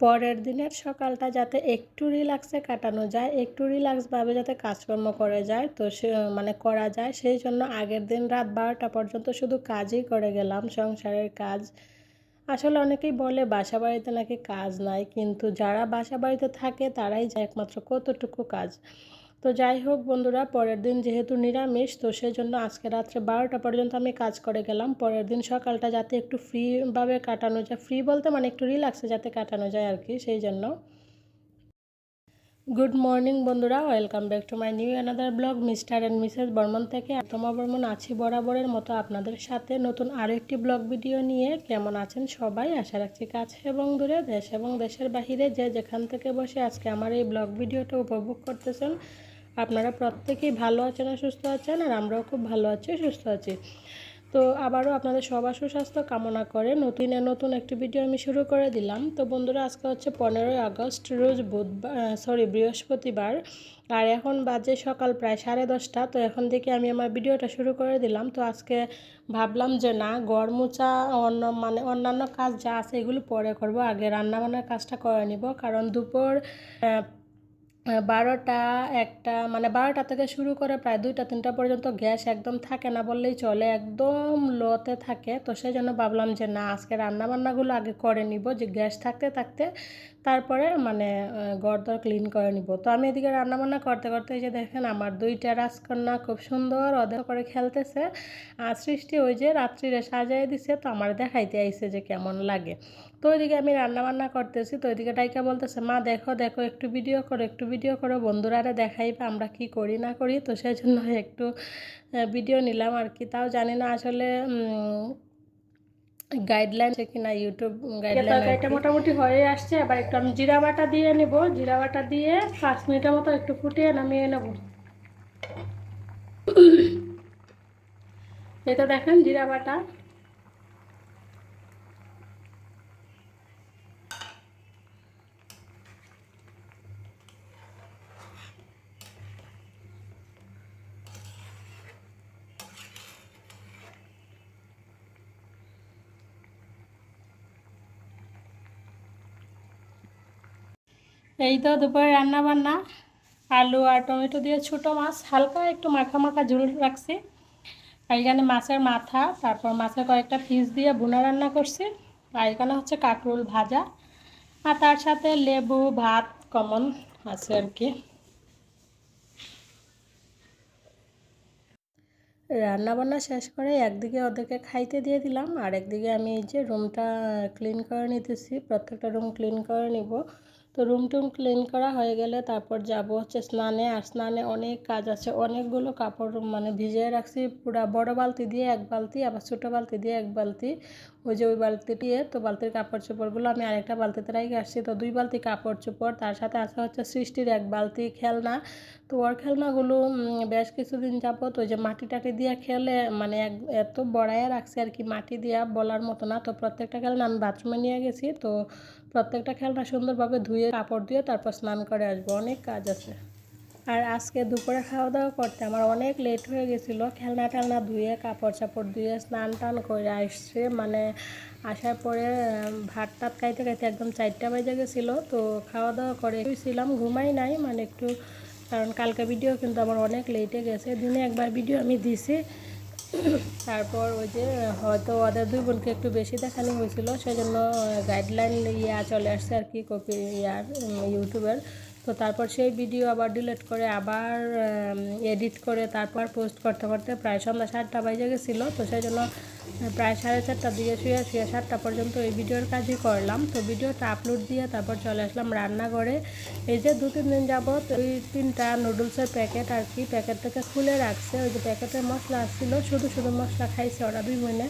পরের দিনের সকালটা যাতে একটু রিল্যাক্সে কাটানো যায়, একটু রিল্যাক্সভাবে যাতে কাজকর্ম করা যায়, তো সে মানে করা যায়, সেই জন্য আগের দিন রাত বারোটা পর্যন্ত শুধু কাজই করে গেলাম, সংসারের কাজ। আসলে অনেকেই বলে বাসা বাড়িতে নাকি কাজ নাই, কিন্তু যারা বাসা বাড়িতে থাকে তারাই যায় একমাত্র কতটুকু কাজ। তো যাই হোক বন্ধুরা, পরের দিন যেহেতু নিরামিষ, তো সেই জন্য আজকে রাত্রে বারোটা পর্যন্ত আমি কাজ করে গেলাম। পরের দিন সকালটা যাতে একটু ফ্রিভাবে কাটানো যায় ফ্রি বলতে মানে একটু রিল্যাক্সে যাতে কাটানো যায় আর কি, সেই জন্য। গুড মর্নিং বন্ধুরা। Welcome back to my new another blog mister and missus Barman থেকে। তোমা বর্মন আছি বরাবরের মতো আপনাদের সাথে নতুন আরও একটি ব্লগ ভিডিও নিয়ে। কেমন আছেন সবাই? আশা রাখছি কাছে এবং দূরে, দেশ এবং দেশের বাহিরে যে যেখান থেকে বসে আজকে আমার এই ব্লগ ভিডিওটা উপভোগ করতেছেন, আপনারা প্রত্যেকেই ভালো আছেন আর সুস্থ আছেন, আর আমরাও খুব ভালো আছি, সুস্থ আছি। তো আবারও আপনাদের সবার সুস্বাস্থ্য কামনা করে নতুন নতুন একটি ভিডিও আমি শুরু করে দিলাম। তো বন্ধুরা, আজকে হচ্ছে পনেরোই আগস্ট, রোজ বুধবার সরি বৃহস্পতিবার। আর এখন বাজে সকাল প্রায় সাড়ে দশটা, তো এখন থেকে আমি আমার ভিডিওটা শুরু করে দিলাম। তো আজকে ভাবলাম যে না গড় মোচা অন্য মানে অন্যান্য কাজ যা আছে এগুলো পরে করব। আগে রান্নাবান্নার কাজটা করে নিব। কারণ দুপুর বারোটা একটা মানে বারোটা থেকে শুরু করে প্রায় দুইটা, তিনটা পর্যন্ত গ্যাস একদম থাকে না বললেই চলে, একদম লোতে থাকে। তো সেই জন্য ভাবলাম যে না, আজকে রান্নাবান্নাগুলো আগে করে নিব, যে গ্যাস থাকতে থাকতে, তারপরে মানে গড়দর ক্লিন করে নিব। তো আমি এদিকে রান্নাবান্না করতে করতে এই যে দেখেন আমার দুইটা রাজকন্যা খুব সুন্দর ওদের করে খেলতেছে, আর সৃষ্টি ওই যে রাত্রিরে সাজাই দিছে, তো আমার দেখাইতে আইছে যে কেমন লাগে। তো ওইদিকে আমি রান্নাবান্না করতেছি তো ওইদিকে টাইকা বলতেছে মা দেখো দেখো একটু ভিডিও করো একটু ভিডিও করো বন্ধুরা দেখাইবে আমরা কি করি না করি। তো সেই জন্য একটু ভিডিও নিলাম আর কি। তাও জানি না আসলে গাইডলাইন আছে কিনা ইউটিউব গাইডলাইন এটা মোটামুটি হয়ে আসছে আবার একটু আমি জিরা বাটা দিয়ে নেব। জিরা বাটা দিয়ে পাঁচ মিনিটের মতো একটু ফুটিয়ে নামিয়ে নেব। এটা দেখেন জিরা বাটা। এই তো দুপুরে রান্না বান্না আলু আর টমেটো দিয়ে ছোটো মাছ, হালকা একটু মাখা মাখা ঝুল রাখছি। আর এখানে মাছের মাথা, তারপর মাছের কয়েকটা পিস দিয়ে বুনা রান্না করছি। আর এখানে হচ্ছে কাঁকরোল ভাজা। আর তার সাথে লেবু, ভাত, কমন আছে আর কি। রান্নাবান্না শেষ করে একদিকে ওদেরকে খাইতে দিয়ে দিলাম, আর একদিকে আমি এই যে রুমটা ক্লিন করে নিতেছি, প্রত্যেকটা রুম ক্লিন করে নিব। তো রুম টুম ক্লিন করা হয়ে গেলে তারপর যাব হচ্ছে স্নানে। আর স্নানে অনেক কাজ আছে। অনেকগুলো কাপড় মানে ভিজিয়ে রাখছি। পুরা বড় বালতি দিয়ে এক বালতি, আবার ছোটো বালতি দিয়ে এক বালতি। ওই যে ওই বালতি দিয়ে তো বালতির কাপড় চোপড়গুলো আমি আরেকটা বালতিতে রেখে আসছি। তো দুই বালতি কাপড় চোপড় তার সাথে আসা হচ্ছে সৃষ্টির এক বালতি খেলনা। তো ওর খেলনাগুলো বেশ কিছুদিন যাবত ওই যে মাটি টাটি দিয়ে খেলে মানে এক, এত বড়াইয়া রাখছি আর কি মাটি দিয়া বলার মতো না। তো প্রত্যেকটা খেলনা আমি বাথরুমে নিয়ে গেছি। তো প্রত্যেকটা খেলনা সুন্দরভাবে ধুয়ে কাপড় দিয়ে তারপর স্নান করে আসব। অনেক কাজ আছে। আর আজকে দুপুরে খাওয়া দাওয়া করতে আমার অনেক লেট হয়ে গেছিল। খেলনা টেলনা ধুয়ে, কাপড় চাপড় ধুয়ে, স্নান টান করে আসছে। মানে আসার পরে ভাত টাত খাইতে খাইতে একদম চারটা বাজে গেছিল। তো খাওয়া দাওয়া করে ছিলাম ঘুমাই নাই। মানে একটু, কারণ কালকে ভিডিও কিন্তু আমার অনেক লেটে গেছে। দিনে একবার ভিডিও আমি দিছি। তারপর ওই যে, হয়তো ওদের দুই বোনকে একটু বেশি দেখানো হয়েছিল। সেই জন্য গাইডলাইন ইয়া চলে আসছে আর কি কপি ইয়ার ইউটিউবের। তো তারপর সেই ভিডিও আবার ডিলিট করে, আবার এডিট করে, তারপর পোস্ট করতে করতে প্রায় সন্ধ্যা সাতটা বাজে গেছিল। তো সেই জন্য প্রায় সাড়ে চারটা দিয়ে শুয়ে শুয়ে সাতটা পর্যন্ত এই ভিডিওর কাজই করলাম। তো ভিডিওটা আপলোড দিয়ে তারপর চলে আসলাম রান্নাঘরে। এই যে দু তিন দিন যাবৎ ওই তিনটা নুডলসের প্যাকেট আর কি প্যাকেট থেকে খুলে রাখছে। ওই যে প্যাকেটের মশলা আসছিল, শুধু শুধু মশলা খাইছে ওরা দুই বোনে।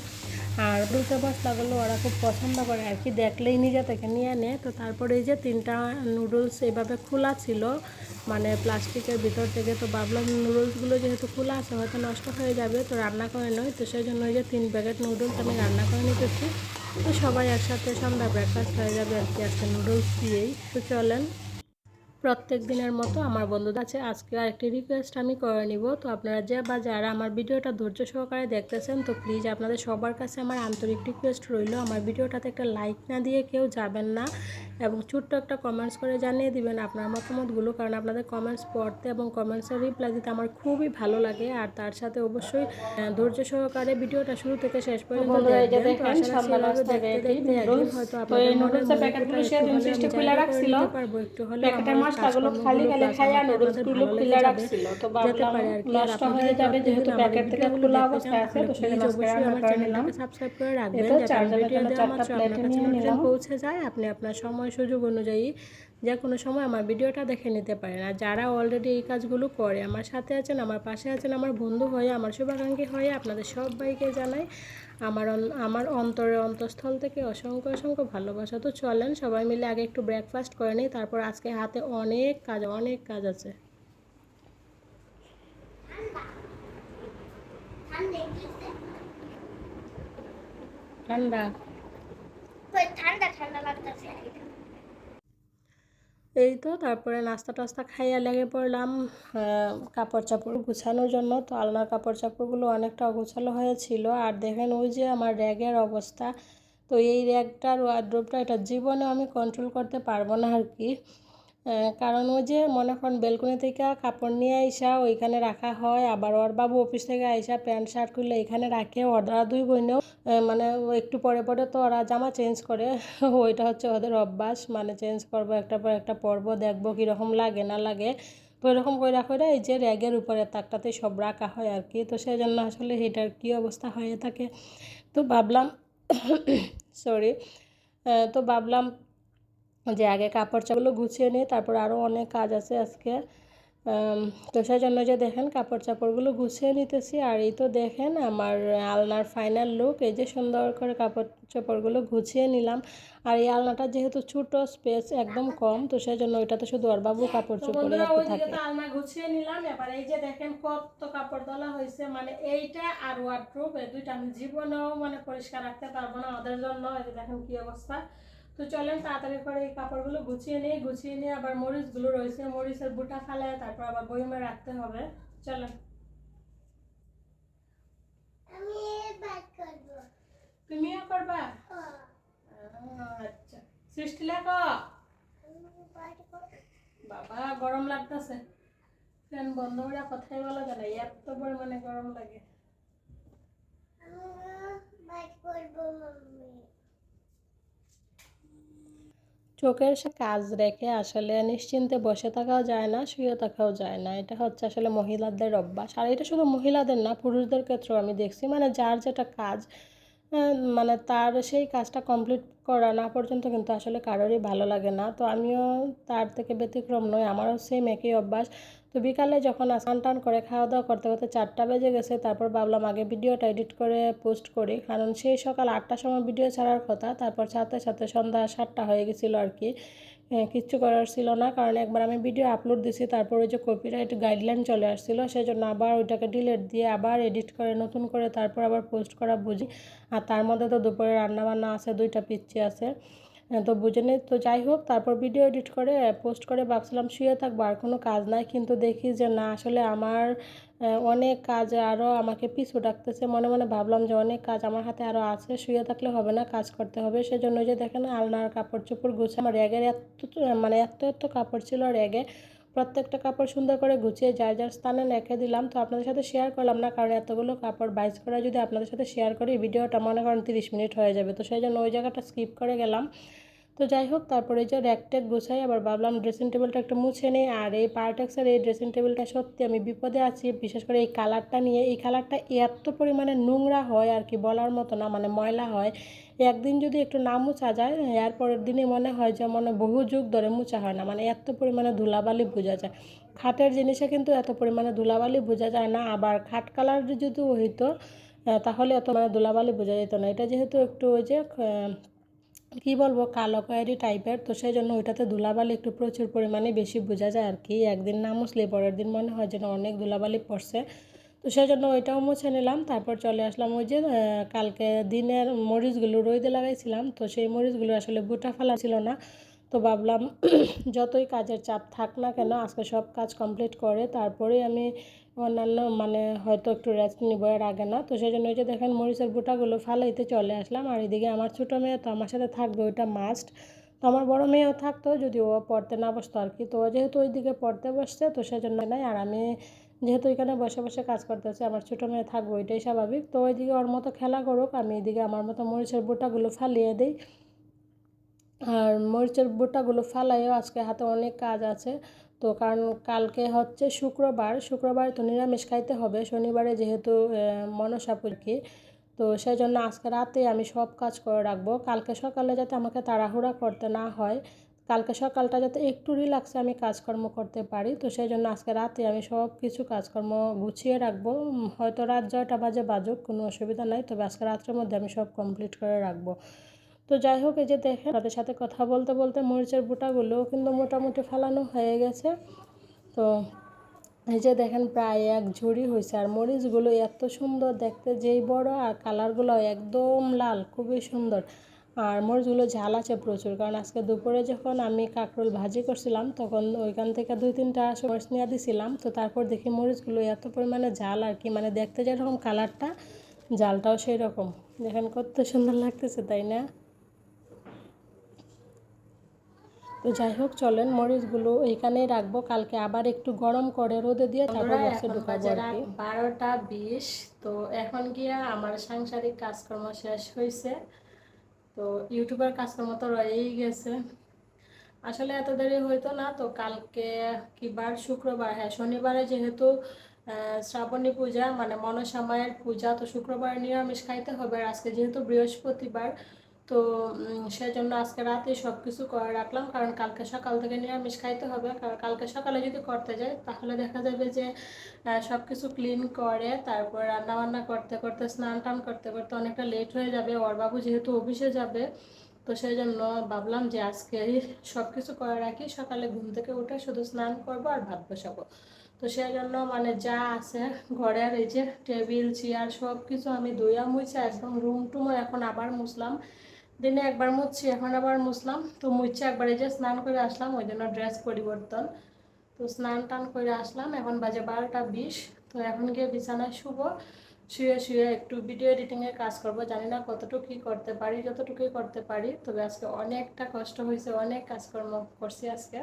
আর দুটো মশলাগুলো ওরা খুব পছন্দ করে আর কি, দেখলেই নিজে থেকে নিয়ে নেয় তো তারপরে এই যে তিনটা নুডলস এইভাবে খোলা ছিল মানে প্লাস্টিকের ভিতর থেকে তো ভাবলাম নুডলসগুলো যেহেতু খোলা আছে হয়তো নষ্ট হয়ে যাবে, তো রান্না করে নয় তো সেই জন্য ওই যে তিন প্যাকেট নুডলস আমি রান্না করে নিতেছি। তো সবাই একসাথে সন্ধ্যা ব্রেকফাস্ট হয়ে যাবে আর কি আজকে নুডলস দিয়েই। তো চলেন প্রত্যেক দিনের মতো আমার বন্ধুদের কাছে আজকে আরেকটি রিকোয়েস্ট আমি করে নিব। তো আপনারা যে বা যারা আমার ভিডিওটা ধৈর্য সহকারে দেখতেছেন তো প্লিজ আপনাদের সবার কাছে আমার আন্তরিক রিকোয়েস্ট রইল। আমার ভিডিওটাতে একটা লাইক না দিয়ে কেউ যাবেন না এবং ছোট্ট একটা কমেন্টস করে জানিয়ে দিবেন আপনার মতামতগুলো কারণ আপনাদের কমেন্টস পড়তে এবং কমেন্টসের রিপ্লাই দিতে আমার খুবই ভালো লাগে। আর তার সাথে অবশ্যই ধৈর্য সহকারে ভিডিওটা শুরু থেকে শেষ পর্যন্ত দেখতে দেখতে হয়তো আপনাদের দিন সৃষ্টি খুলে রাখছিল। একটু মশলাগুলো খালি খালি খাইয়া নুডলসগুলো খুলে রাখছিল। তো ভাবলাম নষ্ট হয়ে যাবে যেহেতু প্যাকেট থেকে খোলা অবস্থায় আছে তো সেটা আজকে রান্না আমার করে নিলাম। সাবস্ক্রাইব করে রাখবেন যাতে ভিডিও দেওয়া চারটা মাত্র আপনার কাছে নিয়ে নোটিফিকেশন নিলাম। পৌঁছে যায় আপনি আপনার সময় সুযোগ অনুযায়ী যে কোনো সময় আমার ভিডিওটা দেখে নিতে পারেন। আর যারা অলরেডি এই কাজগুলো করে আমার সাথে আছেন আমার পাশে আছেন আমার বন্ধু হয়ে আমার শুভাকাঙ্ক্ষী হয়ে আপনাদের সবাইকে জানাই আমার আমার অন্তরের অন্তঃস্থল থেকে অসংখ্য অসংখ্য ভালোবাসা। তো চলেন সবাই মিলে আগে একটু ব্রেকফাস্ট করে নিই তারপর আজকে হাতে অনেক কাজ অনেক কাজ আছে। ঠান্ডা। ঠান্ডা। ঠান্ডা লাগতেছে। এই তো, তারপরে নাস্তা টাস্তা খাইয়া লেগে পড়লাম কাপড় চাপড় গুছানোর জন্য। তো আলনার কাপড় চাপড়গুলো অনেকটা অগুছালো হয়েছিল। আর দেখেন ওই যে আমার র্যাগের অবস্থা। তো এই র্যাগটার ওয়ার্ড্রোবটা এটা জীবনে আমি কন্ট্রোল করতে পারব না আর কি। কারণ ওই যে মনে করেন বেলকনি থেকে কাপড় নিয়ে আইসা ওইখানে রাখা হয় আবার ওর বাবু অফিস থেকে আইসা প্যান্ট শার্ট খুলে এখানে রাখে ওরা দুই আহ, মানে একটু পরে পরে তো ওরা জামা চেঞ্জ করে ওইটা হচ্ছে ওদের অভ্যাস মানে চেঞ্জ করব একটা পর একটা পরবো দেখব কীরকম লাগে না লাগে তো এরকম রাখা এই যে র্যাগের উপরে তাকটাতে সব রাখা হয় আর কি তো সেই জন্য আসলে এটার কী অবস্থা হয়ে থাকে তো ভাবলাম সরি তো ভাবলাম যে আগে কাপড় চাপড়গুলো গুছিয়ে নিই তারপর আরও অনেক কাজ আছে আজকে। তো সেই জন্য যে দেখেন কাপড় চাপড়গুলো গুছিয়ে নিতেছি আর এই তো দেখেন আমার আলনার ফাইনাল লুক এই যে সুন্দর করে কাপড় চাপড়গুলো গুছিয়ে নিলাম। আর এই আলনাটা যেহেতু ছোট স্পেস একদম কম তো সেই জন্য ওইটাতে শুধু ওর বাবু কাপড় চোপড়ে থাকে। আলনা গুছিয়ে নিলাম। এবার এই যে দেখেন কত কাপড় তোলা হয়েছে মানে এইটা আর ওয়ার্ড্রোব এই দুইটা আমি জীবনেও মানে পরিষ্কার রাখতে পারব না ওদের জন্য। এই দেখেন কি অবস্থা। তো চলেন তাড়াতাড়ি করে এই কাপড়গুলো গুছিয়ে নিই গুছিয়ে নিয়ে আবার মরিচগুলো রয়েছে মরিচের বুটা ফালায় তারপর আবার বইমে রাখতে হবে। চলেন। তুমিও করবা? হ্যাঁ, আচ্ছা। সৃষ্টি করব বাবা গরম লাগতেছে। ফ্যান বন্ধ করে কথাই বলা যায় না এত পরিমাণে গরম লাগে। করব মাম্মি। চোখের কাজ রেখে আসলে নিশ্চিন্তে বসে থাকাও যায় না, শুয়ে থাকাও যায় না। এটা হচ্ছে আসলে মহিলাদের অভ্যাস। আর এটা শুধু মহিলাদের না, পুরুষদের ক্ষেত্রেও আমি দেখছি। মানে যার যেটা কাজ মানে তার সেই কাজটা কমপ্লিট করা না পর্যন্ত কিন্তু আসলে কারোরই ভালো লাগে না। তো আমিও তার থেকে ব্যতিক্রম নই, আমারও সেম একই অভ্যাস। তো বিকালে যখন স্নান টান করে খাওয়া দাওয়া করতে করতে চারটা বেজে গেছে, তারপর ভাবলাম আগে ভিডিওটা এডিট করে পোস্ট করি। কারণ সেই সকাল আটটার সময় ভিডিও ছাড়ার কথা, তারপর সাথে সাথে সন্ধ্যা সাতটা হয়ে গেছিল আর কি। কিচ্ছু করার ছিল না, কারণ একবার আমি ভিডিও আপলোড দিছি, তারপর ওই যে কপিরাইট গাইডলাইন চলে আসছিল সেই জন্য আবার ওইটাকে ডিলেট দিয়ে আবার এডিট করে, নতুন করে তারপর আবার পোস্ট করা বুঝি। আর তার মধ্যে তো দুপুরে রান্নাবান্না আছে, দুইটা পিচ্ছি আছে। তো বুঝে নেই তো যাই হোক, তারপর ভিডিও এডিট করে পোস্ট করে, ভাবছিলাম শুয়ে থাকব, আর কোনো কাজ নাই, কিন্তু দেখি যে না, আসলে আমার অনেক কাজ আরও আমাকে পিছু ডাকতেছে। মনে মনে ভাবলাম যে অনেক কাজ আমার হাতে আরও আছে, শুয়ে থাকলে হবে না, কাজ করতে হবে। সেজন্য যে দেখেন, আলনার কাপড় চোপড় গুছে আমার র্যাগের এত মানে এত এত কাপড় ছিল র্যাগে প্রত্যেকটা কাপড় সুন্দর করে গুছিয়ে যার যার স্থানে রেখে দিলাম, তো আপনাদের সাথে শেয়ার করলাম না, কারণ এতগুলো কাপড় বাইস করে যদি আপনাদের সাথে শেয়ার করি, ভিডিওটা মনে করেন তিরিশ মিনিট হয়ে যাবে, তো সেই জন্য ওই জায়গাটা স্কিপ করে গেলাম। তো যাই হোক, তারপরে যে র্যাক ট্যাক গুছাই, আবার ভাবলাম ড্রেসিং টেবিলটা একটু মুছে নেই। আর এই পার্টেক্সের এই ড্রেসিং টেবিলটা সত্যি আমি বিপদে আছি, বিশেষ করে এই কালারটা নিয়ে। এই কালারটা এত পরিমাণে নোংরা হয় আর কি, বলার মতো না মানে ময়লা হয়। একদিন যদি একটু না মুছা যায়, এর পরের দিনে মনে হয় যে মনে বহু যুগ ধরে মোছা হয় না মানে এত পরিমাণে ধুলাবালি বোঝা যায়। খাটের জিনিসে কিন্তু এত পরিমাণে ধুলাবালি বোঝা যায় না, আবার খাট কালার যদি হইতো তাহলে এত মানে ধুলাবালি বোঝা যেত না। এটা যেহেতু একটু ওই যে কী বলব, কালো কয়েরি টাইপের তো সেই জন্য ওইটাতে ধুলাবালি একটু প্রচুর পরিমাণে বেশি বোঝা যায় আর কি। একদিন না মুছলে পরের দিন মনে হয় যেন অনেক ধুলাবালি পড়ছে। তো সেই জন্য ওইটাও মুছে নিলাম। তারপর চলে আসলাম ওই যে কালকে দিনের মরিচগুলো রোদে লাগাইছিলাম। তো সেই মরিচগুলো আসলে বুটা ফেলা ছিল না। তো ভাবলাম, যতই কাজের চাপ থাক না কেন, আজকে সব কাজ কমপ্লিট করে তারপরেই আমি অন্যান্য মানে হয়তো একটু রেস্ট নিব এর আগে না। তো সেই জন্য ওই যে দেখেন মরিচের বুটাগুলো ফালাইতে চলে আসলাম। আর এদিকে আমার ছোটো মেয়ে তো আমার সাথে থাকবে, ওইটা মাস্ট তো আমার বড় মেয়েও থাকতো যদি ও পড়তে না বসতো আর কি তো যেহেতু ওইদিকে পড়তে বসছে, তো সেজন্য নাই। আর আমি যেহেতু এখানে বসে বসে কাজ করতেছি, আমার ছোটো মেয়ে থাকব এটাই স্বাভাবিক। তো ওইদিকে ওর মতো খেলা করুক, আমি এদিকে আমার মতো মরিচের বোটাগুলো ফালিয়ে দিই। আর মরিচের বোটাগুলো ফালাইও, আজকে হাতে অনেক কাজ আছে। তো কারণ কালকে হচ্ছে শুক্রবার শুক্রবার তো নিরামিষ খাইতে হবে। শনিবারে যেহেতু মনসা পুরকি। তো সেই জন্য আজকে রাতে আমি সব কাজ করে রাখব। কালকে সকালে যাতে আমাকে তাড়াহুড়া করতে না হয়, কালকে সকালটা যাতে একটু রিল্যাক্সে আমি কাজকর্ম করতে পারি। তো সেই জন্য আজকে রাতে আমি সব কিছু কাজকর্ম গুছিয়ে রাখব। হয়তো রাত জয়টা বাজে বাজুক, কোনো অসুবিধা নাই। তবে আজকে রাত্রের মধ্যে আমি সব কমপ্লিট করে রাখব। তো যাই হোক, এই যে দেখেন, তাদের সাথে কথা বলতে বলতে মরিচের বুটাগুলোও কিন্তু মোটামুটি ফেলানো হয়ে গেছে। তো এই যে দেখেন, প্রায় এক ঝুড়ি হয়েছে। আর মরিচগুলো এত সুন্দর দেখতে, যেই বড়, আর কালারগুলো একদম লাল, খুবই সুন্দর। আর মরিচগুলো ঝাল আছে প্রচুর। কারণ আজকে দুপুরে যখন আমি কাঁকরোল ভাজি করছিলাম, তখন ওইখান থেকে দুই, তিনটা মরিচ নিয়ে দিছিলাম। তো তারপর দেখি মরিচগুলো এত পরিমাণে ঝাল, আর কি মানে দেখতে যেরকম কালারটা জালটাও সেই রকম দেখেন কত সুন্দর লাগতেছে, তাই না? তো যাই হোক চলেন মরিচগুলো এইখানেই রাখব। কালকে আবার একটু গরম করে রোদে দিয়ে তারপর বক্সে ঢুকাবো বারোটা বিশ তো এখন গিয়া আমার সাংসারিক কাজকর্ম শেষ হয়েছে তো ইউটিউবের কাজকর্ম তো রয়েই গেছে। আসলে এত দেরি হইতো না তো কালকে কি বার? শুক্রবার। হ্যাঁ শনিবারে যেহেতু শ্রাবণী পূজা মানে মনসামায়ের পূজা তো শুক্রবার নিরামিষ খাইতে হবে। আর আজকে যেহেতু বৃহস্পতিবার তো সেজন্য আজকে রাতে সব কিছু করে রাখলাম। কারণ কালকে সকাল থেকে নিরামিষ খাইতে হবে। কারণ কালকে সকালে যদি করতে যাই, তাহলে দেখা যাবে যে সব কিছু ক্লিন করে, তারপর রান্না বান্না করতে করতে, স্নান টান করতে করতে অনেকটা লেট হয়ে যাবে। ওর বাবু যেহেতু অফিসে যাবে, তো সেই জন্য ভাবলাম যে আজকে সব কিছু করে রাখি। সকালে ঘুম থেকে উঠে শুধু স্নান করব আর ভাত বসাবো। তো সেই জন্য মানে যা আছে, ঘরের এই যে টেবিল চেয়ার সব কিছু আমি ধুইয়া মুছে একদম রুম টুমও এখন আবার মুছলাম। দিনে একবার মুছছি, এখন আবার মুছলাম। তো মুছছি একবারে যে স্নান করে আসলাম ওই জন্য ড্রেস পরিবর্তন। তো স্নান টান করে আসলাম, এখন বাজে বারোটা বিশ। তো এখন গিয়ে বিছানায় শুভ শুয়ে শুয়ে একটু ভিডিও এডিটিংয়ের কাজ করব। জানি না কতটুকু কী করতে পারি, যতটুকুই করতে পারি, তবে আজকে অনেকটা কষ্ট হয়েছে অনেক কাজকর্ম করছি আজকে।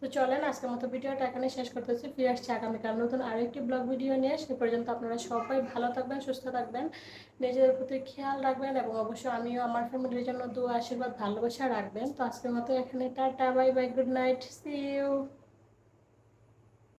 তো চলেন, আজকের মতো ভিডিওটা এখানে শেষ করতেছি। ফিরে আসছি আগামীকাল নতুন আরেকটি ব্লগ ভিডিও নিয়ে। সে পর্যন্ত আপনারা সবাই ভালো থাকবেন, সুস্থ থাকবেন, নিজেদের প্রতি খেয়াল রাখবেন এবং অবশ্যই আমিও আমার ফ্যামিলির জন্য দু আশীর্বাদ, ভালোবাসা রাখবেন। তো আজকের মতো এখানে tata, bye bye good night see you